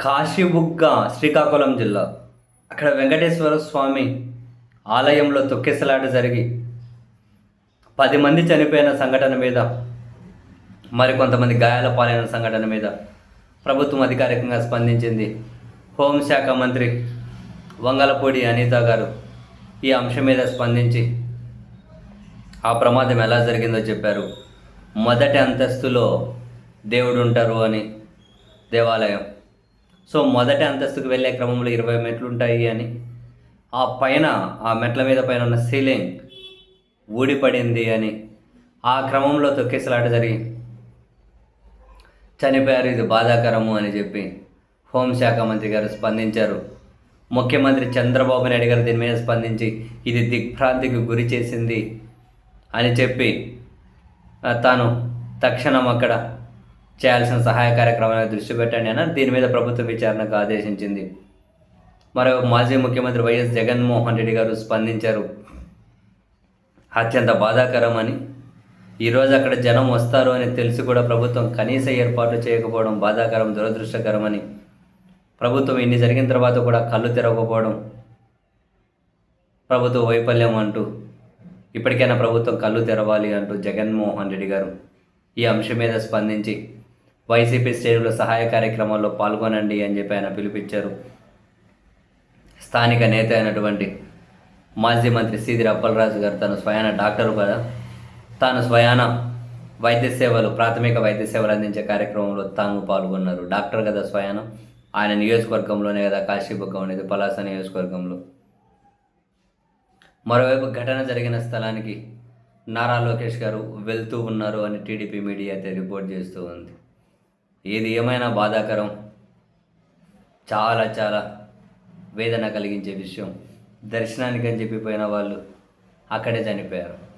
కాశీబుగ్గ శ్రీకాకుళం జిల్లా. అక్కడ వెంకటేశ్వర స్వామి ఆలయంలో తొక్కేసలాట జరిగి పది మంది చనిపోయిన సంఘటన మీద మరికొంతమంది గాయాల పాలైన సంఘటన మీద ప్రభుత్వం అధికారికంగా స్పందించింది. హోంశాఖ మంత్రి వంగలపూడి అనిత గారు ఈ అంశం మీద స్పందించి ఆ ప్రమాదం ఎలా జరిగిందో చెప్పారు. మొదటి అంతస్తులో దేవుడు ఉంటారు అని దేవాలయం సో మొదటి అంతస్తుకు వెళ్ళే క్రమంలో ఇరవై మెట్లు ఉంటాయి అని. ఆ పైన ఆ మెట్ల మీద పైన ఉన్న సీలింగ్ ఊడిపడింది అని. ఆ క్రమంలో తొక్కిసలాట జరిగి చనిపోయారు ఇది బాధాకరము అని చెప్పి హోంశాఖ మంత్రి గారు స్పందించారు. ముఖ్యమంత్రి చంద్రబాబు నాయుడు గారు దీని మీద స్పందించి ఇది దిగ్భ్రాంతికి గురి చేసింది అని చెప్పి తాను తక్షణం అక్కడ చేయాల్సిన సహాయ కార్యక్రమాల దృష్టి పెట్టండి అని దీని మీద ప్రభుత్వ విచారణకు ఆదేశించింది. మరో మాజీ ముఖ్యమంత్రి వైఎస్ జగన్మోహన్ రెడ్డి గారు స్పందించారు. అత్యంత బాధాకరమని ఈరోజు అక్కడ జనం వస్తారు అని తెలిసి కూడా ప్రభుత్వం కనీస ఏర్పాట్లు చేయకపోవడం బాధాకరం దురదృష్టకరమని ప్రభుత్వం ఇన్ని జరిగిన తర్వాత కూడా కళ్ళు తెరవకపోవడం ప్రభుత్వ వైఫల్యం అంటూ ఇప్పటికైనా ప్రభుత్వం కళ్ళు తెరవాలి అంటూ జగన్మోహన్ రెడ్డి గారు ఈ అంశం మీద స్పందించి వైసీపీ శ్రేణులు సహాయ కార్యక్రమాల్లో పాల్గొనండి అని చెప్పి ఆయన పిలుపిచ్చారు స్థానిక నేత అయినటువంటి మాజీ మంత్రి సీదిరి అప్పలరాజు గారు తను స్వయాన డాక్టరు కదా. తాను స్వయాన వైద్య సేవలు ప్రాథమిక వైద్య సేవలు అందించే కార్యక్రమంలో తాను పాల్గొన్నారు. డాక్టర్ కదా స్వయాన. ఆయన నియోజకవర్గంలోనే కదా కాశీబుగ్గ అనేది పలాస నియోజకవర్గంలో. మరోవైపు ఘటన జరిగిన స్థలానికి నారా లోకేష్ గారు వెళ్తూ ఉన్నారు అని టీడీపీ మీడియా అయితే రిపోర్ట్ చేస్తూ ఉంది. ఏది ఏమైనా బాధాకరం చాలా చాలా వేదన కలిగించే విషయం. దర్శనానికి అని చెప్పిపోయిన వాళ్ళు అక్కడే చనిపోయారు.